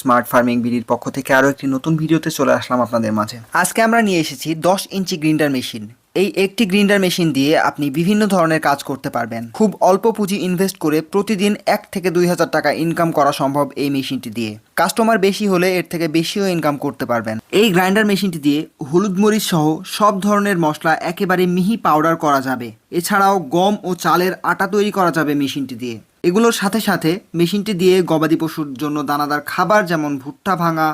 Smart farming বিডির পক্ষ থেকে আরও একটি নতুন ভিডিওতে চলে আসলাম আপনাদের মাঝে। আজকে আমরা নিয়ে এসেছি দশ ইঞ্চি গ্রিন্ডার মেশিন। এই একটি গ্রিন্ডার মেশিন দিয়ে আপনি বিভিন্ন ধরনের কাজ করতে পারবেন। খুব অল্প পুঁজি ইনভেস্ট করে প্রতিদিন এক থেকে দুই হাজার টাকা ইনকাম করা সম্ভব এই মেশিনটি দিয়ে। কাস্টমার বেশি হলে এর থেকে বেশিও ইনকাম করতে পারবেন। এই গ্রাইন্ডার মেশিনটি দিয়ে হলুদ মরিচ সহ সব ধরনের মশলা একেবারে মিহি পাউডার করা যাবে। এছাড়াও গম ও চালের আটা তৈরি করা যাবে মেশিনটি দিয়ে। এগুলোর সাথে সাথে মেশিনটি দিয়ে গবাদি পশুর জন্য দানাদার খাবার যেমন ভুট্টা ভাঙা,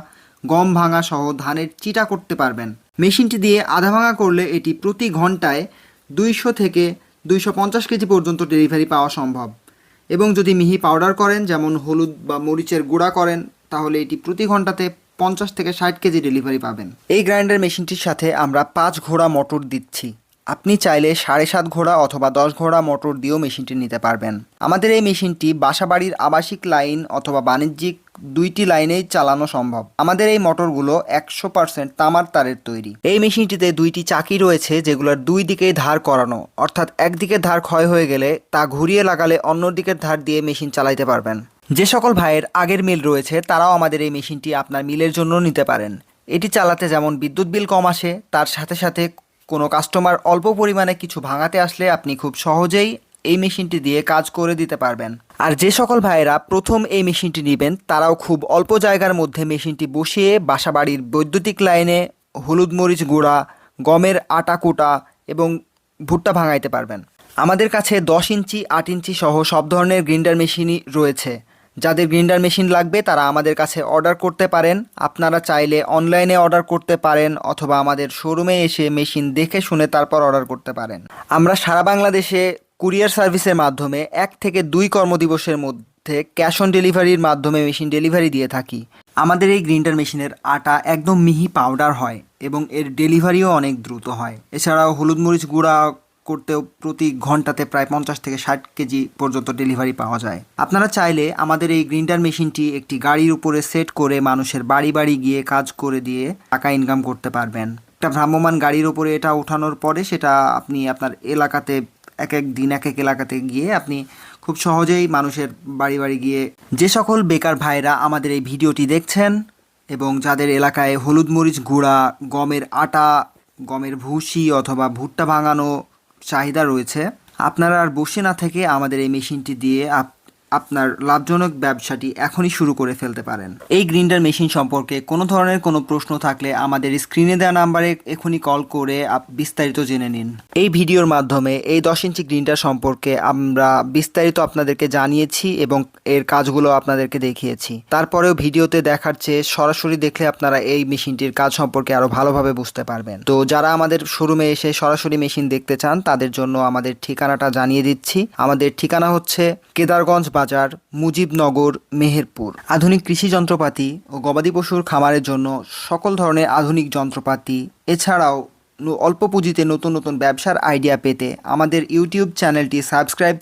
গম ভাঙা সহ ধানের চিটা করতে পারবেন। মেশিনটি দিয়ে আধা ভাঙা করলে এটি প্রতি ঘন্টায় দুইশো থেকে দুইশো পঞ্চাশ কেজি পর্যন্ত ডেলিভারি পাওয়া সম্ভব। এবং যদি মিহি পাউডার করেন, যেমন হলুদ বা মরিচের গুঁড়া করেন, তাহলে এটি প্রতি ঘন্টাতে পঞ্চাশ থেকে ষাট কেজি ডেলিভারি পাবেন। এই গ্রাইন্ডার মেশিনটির সাথে আমরা পাঁচ ঘোড়া মোটর দিচ্ছি। আপনি চাইলে সাড়ে সাত ঘোড়া অথবা দশ ঘোড়া মোটর দিয়েও মেশিনটি নিতে পারবেন। আমাদের এই মেশিনটি বাসাবাড়ির আবাসিক লাইন অথবা বাণিজ্যিক দুইটি লাইনেই চালানো সম্ভব। আমাদের এই মোটরগুলো একশো পার্সেন্ট তামার তারের তৈরি। এই মেশিনটিতে দুইটি চাকি রয়েছে যেগুলোর দুই দিকেই ধার করানো। অর্থাৎ একদিকের ধার ক্ষয় হয়ে গেলে তা ঘুরিয়ে লাগালে অন্য দিকের ধার দিয়ে মেশিন চালাইতে পারবেন। যে সকল ভাইয়ের আগের মিল রয়েছে, তারাও আমাদের এই মেশিনটি আপনার মিলের জন্য নিতে পারেন। এটি চালাতে যেমন বিদ্যুৎ বিল কম আসে, তার সাথে সাথে কোনো কাস্টমার অল্প পরিমাণে কিছু ভাঙাতে আসলে আপনি খুব সহজেই এই মেশিনটি দিয়ে কাজ করে দিতে পারবেন। আর যে সকল ভাইয়েরা প্রথম এই মেশিনটি নেবেন, তারাও খুব অল্প জায়গার মধ্যে মেশিনটি বসিয়ে বাসাবাড়ির বৈদ্যুতিক লাইনে হলুদ মরিচ গুঁড়া, গমের আটা কুটা এবং ভুট্টা ভাঙাইতে পারবেন। আমাদের কাছে দশ ইঞ্চি, আট ইঞ্চি সহ সব ধরনের গ্রিন্ডার মেশিনই রয়েছে। যাদের গ্রিন্ডার মেশিন লাগবে, তারা আমাদের কাছে অর্ডার করতে পারেন। আপনারা চাইলে অনলাইনে অর্ডার করতে পারেন অথবা আমাদের শোরুমে এসে মেশিন দেখে শুনে তারপর অর্ডার করতে পারেন। আমরা সারা বাংলাদেশে কুরিয়ার সার্ভিসের মাধ্যমে এক থেকে দুই কর্মদিবসের মধ্যে ক্যাশ অন ডেলিভারির মাধ্যমে মেশিন ডেলিভারি দিয়ে থাকি। আমাদের এই গ্রিন্ডার মেশিনের আটা একদম মিহি পাউডার হয় এবং এর ডেলিভারিও অনেক দ্রুত হয়। এছাড়াও হলুদ মরিচ গুঁড়া করতেও প্রতি ঘন্টাতে প্রায় পঞ্চাশ থেকে ষাট কেজি পর্যন্ত ডেলিভারি পাওয়া যায়। আপনারা চাইলে আমাদের এই গ্রিন্ডার মেশিনটি একটি গাড়ির উপরে সেট করে মানুষের বাড়ি বাড়ি গিয়ে কাজ করে দিয়ে টাকা ইনকাম করতে পারবেন। একটা ভ্রাম্যমান গাড়ির উপরে এটা ওঠানোর পরে সেটা আপনি আপনার এলাকাতে এক এক দিন, এক এক এলাকাতে গিয়ে আপনি খুব সহজেই মানুষের বাড়ি বাড়ি গিয়ে যে সকল বেকার ভাইরা আমাদের এই ভিডিওটি দেখছেন এবং যাদের এলাকায় হলুদ মরিচ গুঁড়া, গমের আটা, গমের ভুসি অথবা ভুট্টা ভাঙানো চাহিদা রয়েছে। আপনারা আর বসে না থেকে আমাদের এই মেশিনটি দিয়ে আপনার লাভজনক ব্যবসাটি এখনই শুরু করে ফেলতে পারেন। এই গ্রিন্ডার মেশিন সম্পর্কে কোনো ধরনের কোনো প্রশ্ন থাকলে আমাদের স্ক্রিনে দেওয়া নাম্বারে এখনই কল করে বিস্তারিত জেনে নিন। এই ভিডিওর মাধ্যমে এই দশ ইঞ্চি গ্রিন্ডার সম্পর্কে আমরা বিস্তারিত আপনাদেরকে জানিয়েছি এবং এর কাজগুলো আপনাদেরকে দেখিয়েছি। তারপরেও ভিডিওতে দেখার চেয়ে সরাসরি দেখলে আপনারা এই মেশিনটির কাজ সম্পর্কে আরও ভালোভাবে বুঝতে পারবেন। তো যারা আমাদের শোরুমে এসে সরাসরি মেশিন দেখতে চান, তাদের জন্য আমাদের ঠিকানাটা জানিয়ে দিচ্ছি। আমাদের ঠিকানা হচ্ছে কেদারগঞ্জ বাজার, মুজিবনগর, মেহেরপুর। আধুনিক কৃষি যন্ত্রপাতি ও গবাদি পশুর খামারের জন্য সকল ধরনের আধুনিক যন্ত্রপাতি। এছাড়াও অল্প পুঁজিতে নতুন নতুন ব্যবসার আইডিয়া পেতে আমাদের ইউটিউব চ্যানেলটি সাবস্ক্রাইব